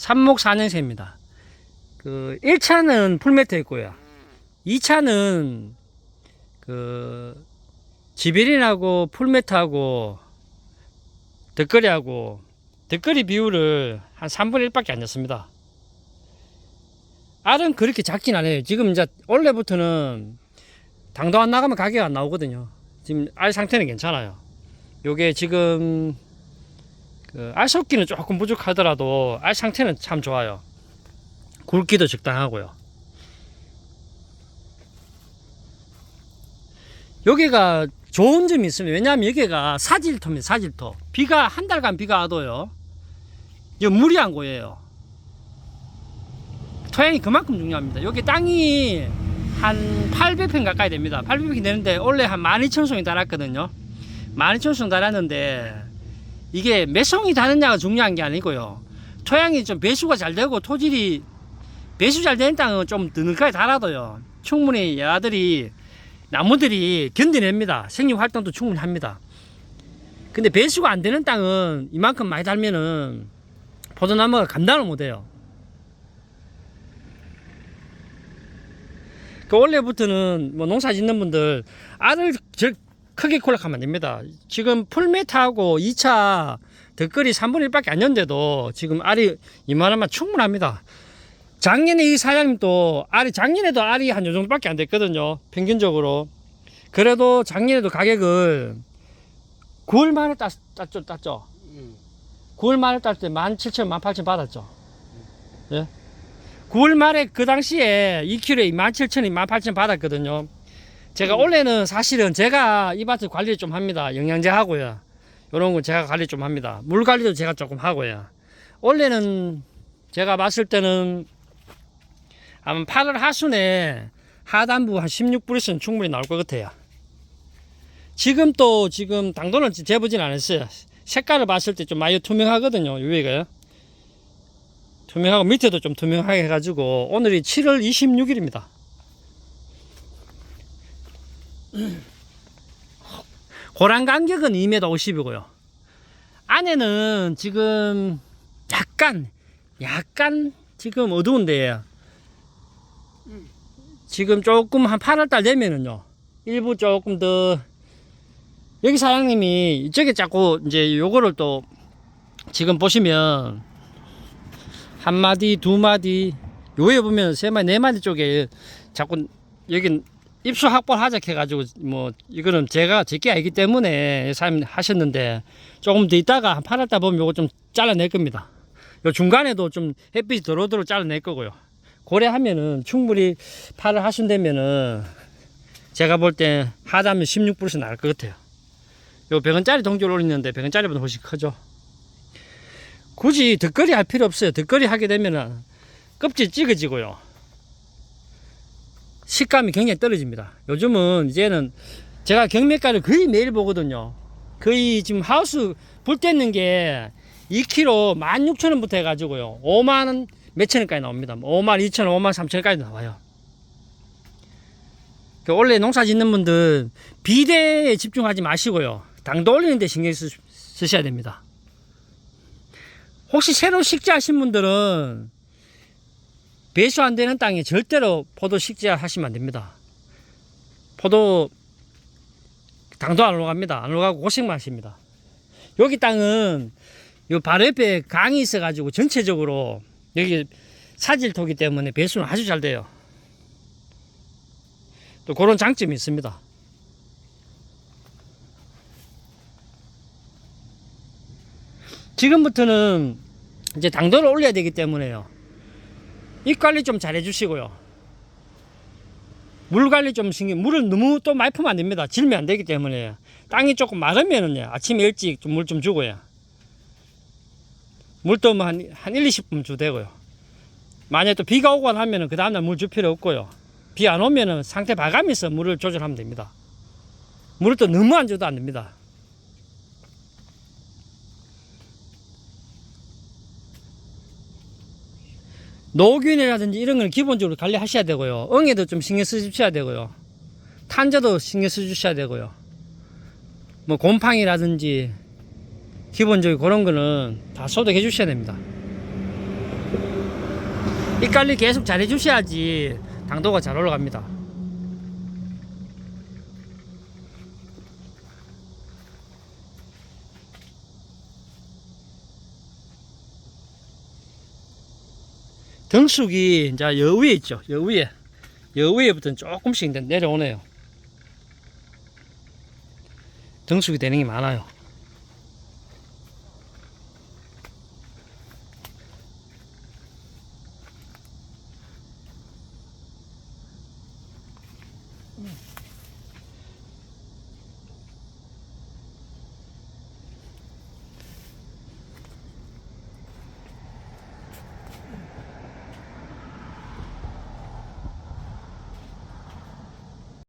삽목 4년생입니다. 그 1차는 풀매트 했고요. 2차는 그 지비린하고 풀매트하고 덧거리하고 덧거리 비율을 한 3분의 1밖에 안 냈습니다. 알은 그렇게 작진 않아요. 지금 이제 원래부터는 당도 안 나가면 가게가 안 나오거든요. 지금 알 상태는 괜찮아요. 요게 지금 그 알속기는 조금 부족하더라도 알 상태는 참 좋아요. 굵기도 적당하고요. 여기가 좋은 점이 있습니다. 왜냐하면 여기가 사질토입니다. 사질토. 비가 한 달간 비가 와도요. 이 물이 안 고여요. 토양이 그만큼 중요합니다. 여기 땅이 한 800평 가까이 됩니다. 800평 되는데 원래 한 12,000송이 달았거든요. 12,000송 달았는데 이게 몇 송이 다느냐가 중요한 게 아니고요. 토양이 좀 배수가 잘 되고 토질이 배수 잘 되는 땅은 좀 드늘까지 달아도요. 충분히 야들이 나무들이 견뎌냅니다. 생육 활동도 충분히 합니다. 근데 배수가 안 되는 땅은 이만큼 많이 달면은 포도나무가 감당을 못해요. 그 원래부터는 뭐 농사 짓는 분들 알을 저 크게 콜락하면 안 됩니다. 지금 풀메타하고 2차 덧거리 3분의 1밖에 안 냈는데도 지금 알이 이만하면 충분합니다. 작년에 이 사장님도 알이 작년에도 알이 한 요 정도밖에 안 됐거든요. 평균적으로. 그래도 작년에도 가격을 9월 말에 땄, 땄죠, 땄죠. 9월 말에 딸때 17,000, 18,000 받았죠. 예? 9월 말에 그 당시에 2kg에 17,000, 18,000 받았거든요. 제가 원래는 사실은 제가 이 밭을 관리를 좀 합니다. 영양제 하고요. 이런 건 제가 관리 좀 합니다. 물 관리도 제가 조금 하고요. 원래는 제가 봤을 때는 아마 8월 하순에 하단부 한 16불에서는 충분히 나올 것 같아요. 지금 또 지금 당도는 재보진 않았어요. 색깔을 봤을 때 좀 많이 투명하거든요. 위에가요. 투명하고 밑에도 좀 투명하게 해가지고 오늘이 7월 26일입니다. 고랑 간격은 2m 50이고요. 안에는 지금 약간 약간 지금 어두운데요. 지금 조금 한 8월달 되면은요. 일부 조금 더 여기 사장님이 이쪽에 자꾸 이제 요거를 또 지금 보시면 한 마디 두 마디 요에 보면 세 마디 네 마디 쪽에 자꾸 여기 입수 확보를 하자 해가지고 뭐 이거는 제가 제게 알기 때문에 사장님 하셨는데 조금 더 있다가 한 8월달 보면 요거 좀 잘라낼 겁니다. 요 중간에도 좀 햇빛이 들어오도록 잘라낼 거고요. 고래하면은 충분히 팔을 하신다면은 제가 볼 때 하다면 16불에서 나올 것 같아요. 요 100원짜리 동결 올리는데 100원짜리보다 훨씬 크죠. 굳이 덧거리 할 필요 없어요. 덧거리 하게 되면은 껍질 찌그지고요. 식감이 굉장히 떨어집니다. 요즘은 이제는 제가 경매가를 거의 매일 보거든요. 거의 지금 하우스 불 떼는 게 2kg 16,000원부터 해가지고요. 5만원 몇천 원까지 나옵니다. 5만 2천 원, 5만 3천 원까지 나와요. 그 원래 농사 짓는 분들 비대에 집중하지 마시고요. 당도 올리는 데 신경 쓰, 쓰셔야 됩니다. 혹시 새로 식재하신 분들은 배수 안 되는 땅에 절대로 포도 식재 하시면 안 됩니다. 포도 당도 안 올라갑니다. 안 올라가고 고생만 하십니다. 여기 땅은 요 바로 옆에 강이 있어가지고 전체적으로 여기 사질토기 때문에 배수는 아주 잘 돼요. 또 그런 장점이 있습니다. 지금부터는 이제 당도를 올려야 되기 때문에요. 이 관리 좀 잘 해 주시고요. 물 관리 좀 신경, 물을 너무 또 많이 풀면 안 됩니다. 질면 안 되기 때문에. 땅이 조금 마르면은요, 아침에 일찍 물좀 주고요. 물도 뭐 한, 한 1, 20분 주되고요. 만약에 또 비가 오고 하면은 그 다음날 물 줄 필요 없고요. 비 안 오면은 상태 봐가면서 물을 조절하면 됩니다. 물을 또 너무 안 줘도 안 됩니다. 노균이라든지 이런 걸 기본적으로 관리하셔야 되고요. 응에도 좀 신경 쓰셔야 되고요. 탄저도 신경 쓰셔야 되고요. 뭐 곰팡이라든지 기본적인 그런 거는 다 소독해 주셔야 됩니다. 이 관리 계속 잘 해 주셔야지 당도가 잘 올라갑니다. 등숙이 이제 여 위에 있죠. 여 위에. 여 위에부터는 조금씩 내려오네요. 등숙이 되는 게 많아요.